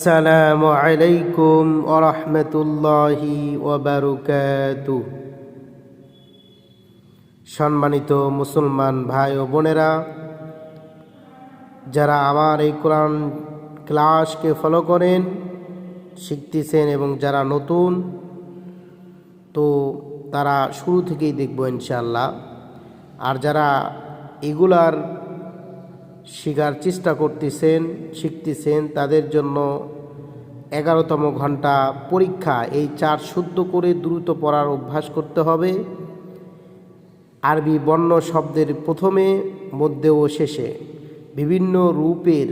আসসালামু আলাইকুম ওরহমতুল্লাহি ওবারকাতু সম্মানিত মুসলমান ভাই ও বোনেরা, যারা আমার এই কোরআন ক্লাসকে ফলো করেন, শিখতেছেন এবং যারা নতুন, তো তারা শুরু থেকেই দেখব ইনশাল্লাহ আর যারা এগুলার শেখার চেষ্টা করতেছেন, শিখতেছেন, তাদের জন্য এগারোতম ঘণ্টা পরীক্ষা। এই চার শুদ্ধ করে দ্রুত পড়ার অভ্যাস করতে হবে। আরবি বর্ণ শব্দের প্রথমে, মধ্যে ও শেষে। বিভিন্ন রূপের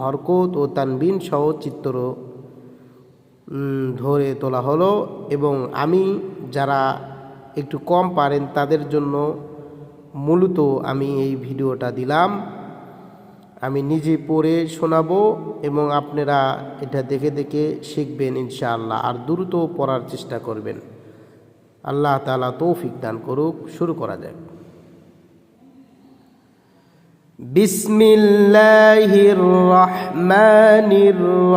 হরকত ও তানবিন সহ চিত্র ধরে তোলা হলো এবং আমি, যারা একটু কম পারেন, তাদের জন্য মূলত আমি এই ভিডিওটা দিলাম। আমি নিজে পড়ে শোনাবো এবং আপনারা এটা দেখে দেখে শিখবেন ইনশাআল্লাহ আর দ্রুত পড়ার চেষ্টা করবেন। আল্লাহ তালা তৌফিক দান করুক। শুরু করা যাক।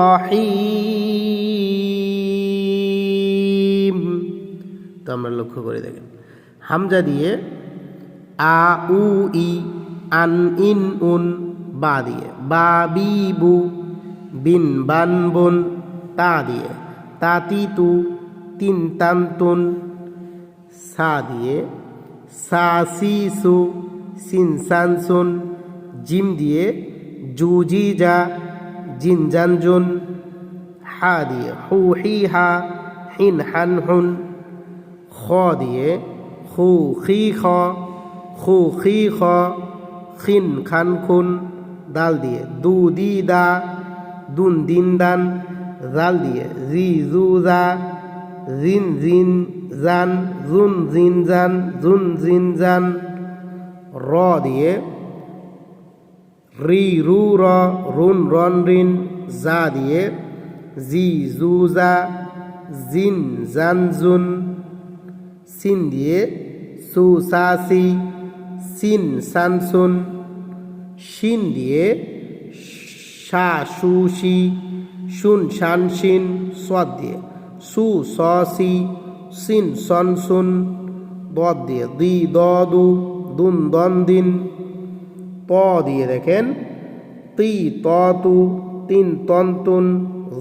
রহিম তো আমরা লক্ষ্য করে দেখেন। হামজা দিয়ে আ উ ই আন ইন উন বা দিয়ে। বা বি বু বিন বান বন তা দিয়ে। তাতি তু তিন তান তুন সা দিয়ে। সা সি সু সিন সান সুন জিম দিয়ে। জু যা জিন জান জুন হা দিয়ে। হু হি হা হিন হান হুন, খ দিয়ে। খি খ খু খি খ, খিন খান খুন দাল দিয়ে। দু দি দা, দুন দিন দান, জাল দিয়ে। জি জু জা, জিন জিন জান, জুন জিন জান, জুন জিন জান। র দিয়ে, রি রু র, রুন রন রিন, জা দিয়ে, জি জু জা, জিন জান জুন। সিন দিয়ে, সু সা সি, সিন সান সুন। শিন দিয়ে সা, সু, সি শুন শান, শিন, সদ দিয়ে। সু, স, সি, সিন, সন, সুন দদ দিয়ে। দি, দ, দু, দুন, দন, দিন ত দিয়ে দেখেন। তি, ত, তু, তিন, তন, তুন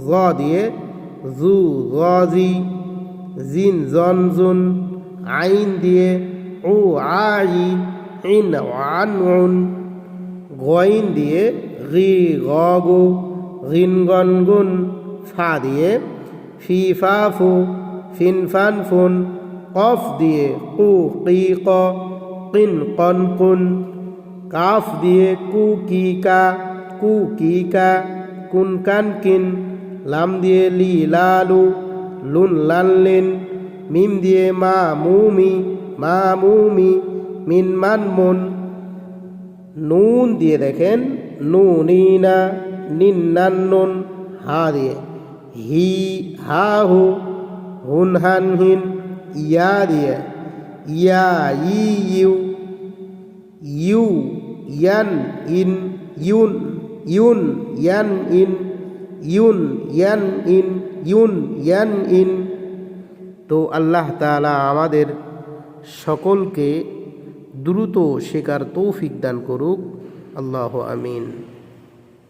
জ দিয়ে। জু জি, জিন, জন, জুন, আইন দিয়ে ও আই ইন আন গইন দিয়ে রি গু রিন গন ফা দিয়ে ফি ফা ফু, ফিন ফান কফ দিয়ে কু কি ক, কিন কন কুন, কাফ দিয়ে কু কি কা, কু কি কা, কুন কান কিন, লাম দিয়ে লি লালু লুন লান লিন, মিম দিয়ে মা মুমি মা মুমি মিন মান মুন নুন দিয়ে দেখেন নুন হা দিয়ে। হি, হা, হু, হুন, হান, হিন, ইয়া দিয়ে। ইয়া, ই, ইউ ইউ, ইয়ান, ইন, ইউন ইউন, ইয়ান, ইন, ইউন, ইয়ান, ইন, ইউন, ইয়ান, ইন। তো আল্লাহ তাআলা আমাদের সকলকে দ্রুত শেখার তৌফিক দান করুক। আল্লাহ আমিন।